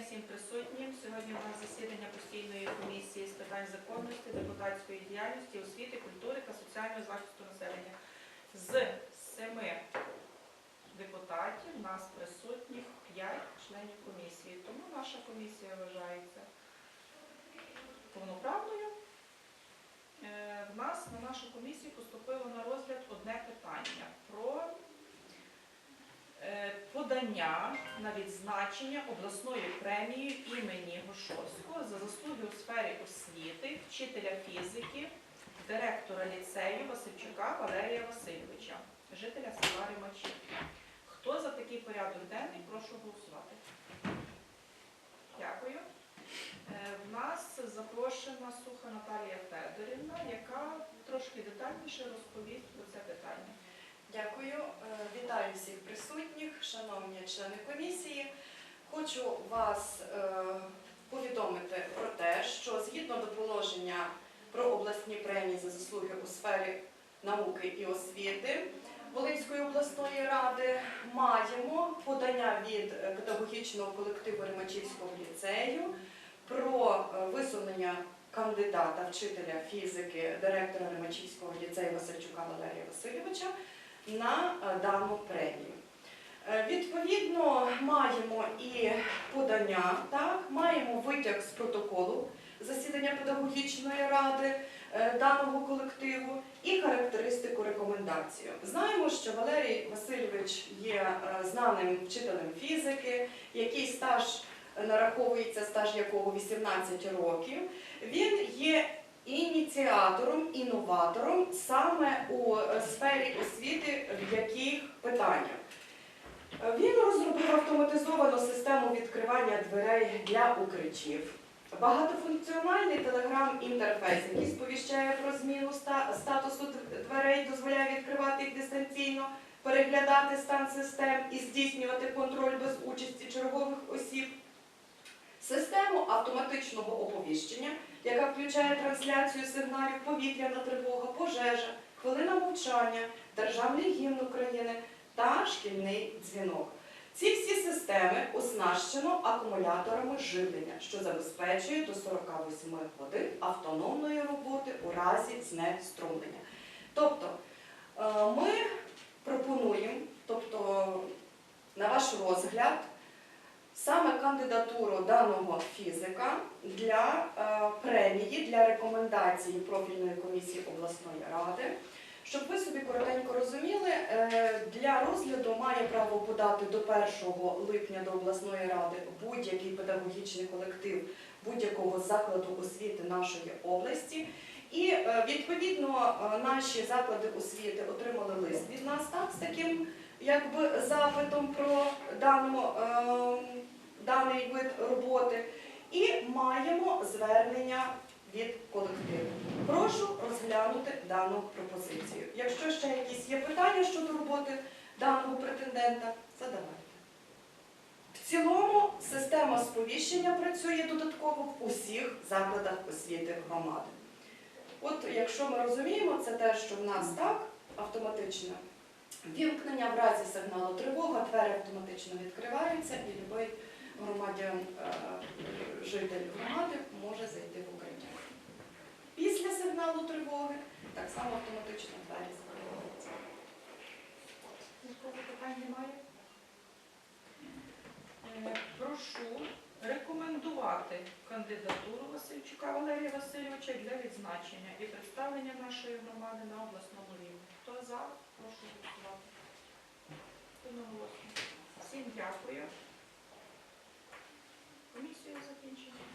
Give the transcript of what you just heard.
всім присутнім. Сьогодні у нас засідання постійної комісії з питань законності, депутатської діяльності, освіти, культури та соціального захисту населення. З семи депутатів у нас присутніх п'ять членів комісії. Тому наша комісія вважається повноправною. Е, В нас на нашу комісію поступило на розгляд одне питання про е, подання на відзначення обласної премії імені Гошовського за заслуги у сфері освіти, вчителя фізики, директора ліцею Васильчука Валерія Васильовича, жителя села Римачі. Хто за такий порядок денний, прошу голосувати. Дякую. Е, В нас запрошена Суха Наталія Федорівна, яка трошки детальніше розповість про це питання. Дякую. Е, Вітаю всіх присутніх, шановні члени комісії. Хочу вас е, повідомити про те, що згідно до положення про обласні премії за заслуги у сфері науки і освіти Волинської обласної ради маємо подання від педагогічного колективу Римачівського ліцею про е, висунення кандидата вчителя фізики, директора Римачівського ліцею Васильчука Валерія Васильовича на е, дану премію. Е, Відповідно, маємо і подання, так, маємо витяг з протоколу засідання педагогічної ради е, даного колективу і характеристику рекомендацію. Знаємо, що Валерій Васильович є знаним вчителем фізики, який стаж нараховується стаж якого 18 років. Він є ініціатором, інноватором саме у сфері освіти, Е, Він розробив автоматизовану систему відкривання дверей для укриттів. Багатофункціональний телеграм-інтерфейс, який сповіщає про зміну статусу дверей, дозволяє відкривати їх дистанційно, переглядати стан систем і здійснювати контроль без участі чергових осіб. Систему автоматичного оповіщення, яка включає трансляцію сигналів повітряна тривога, пожежа, хвилина мовчання, державний гімн України та шкільний дзвінок. Ці всі системи оснащено акумуляторами живлення, що забезпечує до 48 годин автономної роботи у разі знеструмлення. Тобто е, ми пропонуємо, тобто на ваш розгляд, саме кандидатуру даного фізика для е, премії, для рекомендації профільної комісії обласної ради. Щоб ви собі коротенько розуміли, е, для розгляду має право подати до 1 липня до обласної ради будь-який педагогічний колектив будь-якого закладу освіти нашої області. І е, відповідно е, наші заклади освіти отримали лист від нас так, з таким якби запитом про дану, е, даний вид роботи. І маємо звернення від колективу. Прошу розглянути дану пропозицію. Якщо ще якісь є питання щодо роботи даного претендента, задавайте. В цілому система сповіщення працює додатково в усіх закладах освіти громади. От якщо ми розуміємо, це те, що в нас так, автоматичне вімкнення в разі сигналу тривога, двері автоматично відкриваються і будь-який громадян, е, житель громади може зайти в укриття. Після сигналу тривоги так само автоматично двері закриваються. Нікого питань немає? Е, Прошу рекомендувати кандидатуру Васильчука Валерія Васильовича для відзначення і представлення нашої громади на обласному рівні. Хто за? Прошу голосувати. Одноголосно.